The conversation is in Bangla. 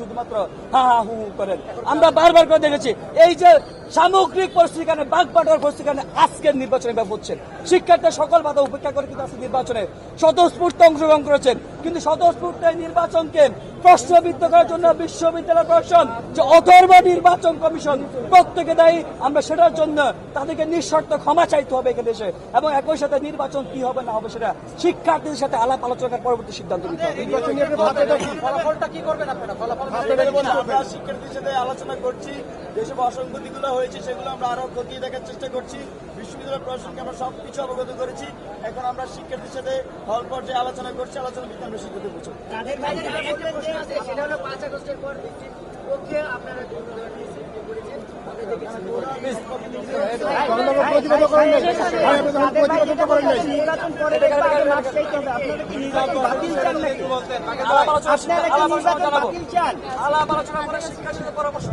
শুধুমাত্র হা হা হু হু করেন। আমরা বারবার করে দেখেছি, এই যে সামগ্রিক পরিস্থিতি কারণে বাঘ পাটার পরিস্থিতি কারণে আজকের নির্বাচনে ব্যাপ হচ্ছেন শিক্ষার্থীরা সকল বাধা উপেক্ষা করে কিন্তু আজকে নির্বাচনে স্বতঃস্ফূর্ত অংশগ্রহণ করেছেন। কিন্তু স্বতঃস্ফূর্ত নির্বাচনকে প্রশ্নবিদ্ধ করার জন্য বিশ্ববিদ্যালয় প্রশাসন যে অধর্ম নির্বাচন কমিশন প্রত্যেকে দায়ী। আমরা সেটার জন্য তাদেরকে নিঃশর্ত ক্ষমা চাইতে হবে এখানে এসে এবং একই সাথে নির্বাচন কি হবে না হবে সেটা শিক্ষার্থীদের সাথে আলাপ আলোচনার পরবর্তী সিদ্ধান্ত নিতে হবে। ফলাফলটা কি করবেন আপনারা? ফলাফল আমরা সাথে আলোচনা করছি যেসব অসঙ্গতিগুলো হয়েছে সেগুলো আমরা আরও খতিয়ে দেখার চেষ্টা করছি। বিশ্ববিদ্যালয় প্রশাসনকে আমরা সব কিছু অবগত করেছি। এখন আমরা শিক্ষার্থীর সাথে হল পর্যায়ে আলোচনা করছি আলোচনা বিজ্ঞান আমরা সিদ্ধান্ত পৌঁছাবো আলাপ আলোচনা করে শিক্ষার্থীদের পরামর্শ